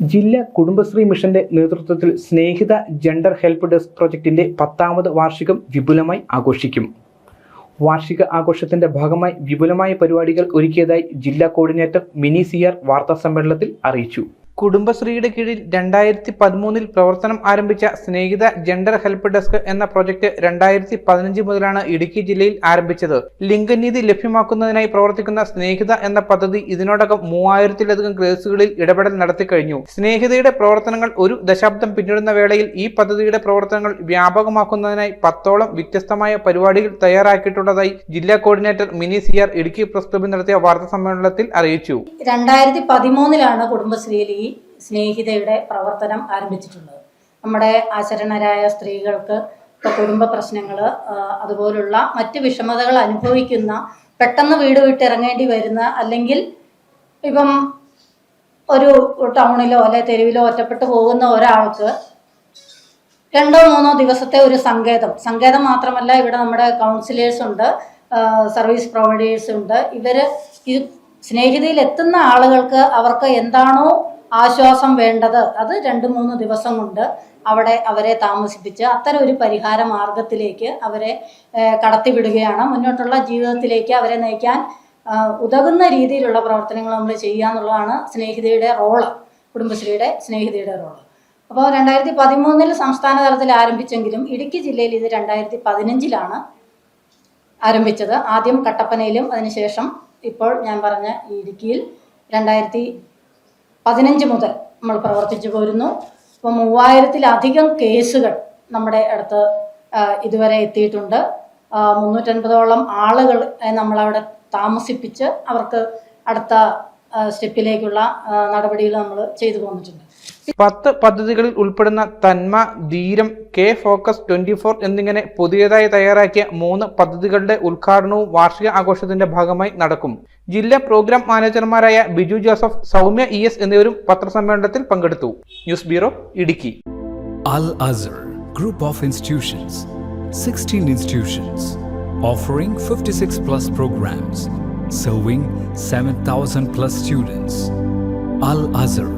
ജില്ലാ കുടുംബശ്രീ മിഷന്റെ നേതൃത്വത്തിൽ സ്നേഹിത ജെൻഡർ ഹെൽപ്പ് ഡെസ്ക് പ്രൊജക്ടിന്റെ പത്താമത് വാർഷികം വിപുലമായി ആഘോഷിക്കും. വാർഷിക ആഘോഷത്തിന്റെ ഭാഗമായി വിപുലമായ പരിപാടികൾ ഒരുക്കിയതായി ജില്ലാ കോർഡിനേറ്റർ മിനി സിയാർ വാർത്താ സമ്മേളനത്തിൽ അറിയിച്ചു. കുടുംബശ്രീയുടെ കീഴിൽ രണ്ടായിരത്തി പതിമൂന്നിൽ പ്രവർത്തനം ആരംഭിച്ച സ്നേഹിത ജെൻഡർ ഹെൽപ്പ് ഡെസ്ക് എന്ന പ്രൊജക്ട് രണ്ടായിരത്തി പതിനഞ്ച് മുതലാണ് ഇടുക്കി ജില്ലയിൽ ആരംഭിച്ചത്. ലിംഗനീതി ലഭ്യമാക്കുന്നതിനായി പ്രവർത്തിക്കുന്ന സ്നേഹിത എന്ന പദ്ധതി ഇതിനോടകം മൂവായിരത്തിലധികം കേസുകളിൽ ഇടപെടൽ നടത്തിക്കഴിഞ്ഞു സ്നേഹിതയുടെ പ്രവർത്തനങ്ങൾ ഒരു ദശാബ്ദം പിന്നിടുന്ന വേളയിൽ ഈ പദ്ധതിയുടെ പ്രവർത്തനങ്ങൾ വ്യാപകമാക്കുന്നതിനായി പത്തോളം വ്യത്യസ്തമായ പരിപാടികൾ തയ്യാറാക്കിയിട്ടുള്ളതായി ജില്ലാ coordinator Mini C R Idukki press ക്ലബിൽ നടത്തിയ വാർത്താ സമ്മേളനത്തിൽ അറിയിച്ചു. രണ്ടായിരത്തി പതിമൂന്നിലാണ് കുടുംബശ്രീയിൽ ഈ സ്നേഹിതയുടെ പ്രവർത്തനം ആരംഭിച്ചിട്ടുള്ളത് നമ്മുടെ ആചരണരായ സ്ത്രീകൾക്ക് ഇപ്പോൾ കുടുംബ പ്രശ്നങ്ങൾ അതുപോലുള്ള മറ്റ് വിഷമതകൾ അനുഭവിക്കുന്ന പെട്ടെന്ന് വീട് വിട്ടിറങ്ങേണ്ടി വരുന്ന അല്ലെങ്കിൽ ഇപ്പം ഒരു ടൗണിലോ അല്ലെ തെരുവിലോ ഒറ്റപ്പെട്ടു പോകുന്ന ഒരാൾക്ക് രണ്ടോ മൂന്നോ ദിവസത്തെ ഒരു സങ്കേതം. സങ്കേതം മാത്രമല്ല ഇവിടെ നമ്മുടെ കൗൺസിലേഴ്സ് ഉണ്ട് സർവീസ് പ്രൊവൈഡേഴ്സ് ഉണ്ട്. ഇവർ സ്നേഹിതയിൽ എത്തുന്ന ആളുകൾക്ക് അവർക്ക് എന്താണോ ആശ്വാസം വേണ്ടത് അത് രണ്ട് മൂന്ന് ദിവസം കൊണ്ട് അവിടെ അവരെ താമസിപ്പിച്ച് അത്തരം ഒരു പരിഹാര മാർഗത്തിലേക്ക് അവരെ കടത്തിവിടുകയാണ്. മുന്നോട്ടുള്ള ജീവിതത്തിലേക്ക് അവരെ നയിക്കാൻ ഉതകുന്ന രീതിയിലുള്ള പ്രവർത്തനങ്ങൾ നമ്മൾ ചെയ്യുക എന്നുള്ളതാണ് സ്നേഹിതയുടെ റോൾ കുടുംബശ്രീയുടെ സ്നേഹിതയുടെ റോൾ അപ്പോൾ രണ്ടായിരത്തി പതിമൂന്നിൽ സംസ്ഥാന തലത്തിൽ ആരംഭിച്ചെങ്കിലും ഇടുക്കി ജില്ലയിൽ ഇത് രണ്ടായിരത്തി പതിനഞ്ചിലാണ് ആരംഭിച്ചത്. ആദ്യം കട്ടപ്പനയിലും അതിനുശേഷം ഇപ്പോൾ ഞാൻ പറഞ്ഞ ഇടുക്കിയിൽ രണ്ടായിരത്തി പതിനഞ്ച് മുതൽ നമ്മൾ പ്രവർത്തിച്ചു പോരുന്നു. ഇപ്പോൾ മൂവായിരത്തിലധികം കേസുകൾ നമ്മുടെ അടുത്ത് ഇതുവരെ എത്തിയിട്ടുണ്ട്. മുന്നൂറ്റൻപതോളം ആളുകൾ നമ്മളവിടെ താമസിപ്പിച്ച് അവർക്ക് അടുത്ത സ്റ്റെപ്പിലേക്കുള്ള നടപടികൾ നമ്മൾ ചെയ്തു പോന്നിട്ടുണ്ട്. പത്ത് പദ്ധതികളിൽ ഉൾപ്പെടുന്ന Thanma Dheeram K focus twenty four എന്നിങ്ങനെ പുതിയതായി തയ്യാറാക്കിയ മൂന്ന് പദ്ധതികളുടെ ഉദ്ഘാടനവും വാർഷിക ആഘോഷത്തിന്റെ ഭാഗമായി നടക്കും. ജില്ലാ പ്രോഗ്രാം മാനേജർമാരായ ബിജു ജോസഫ് സൗമ്യ ഇ എസ് എന്നിവരും പത്രസമ്മേളനത്തിൽ പങ്കെടുത്തു. News bureau Idukki. Al Azhar group of institutions sixteen institutions 16 fifty six 56 plus programs serving 7,000 plus students. Al Azhar,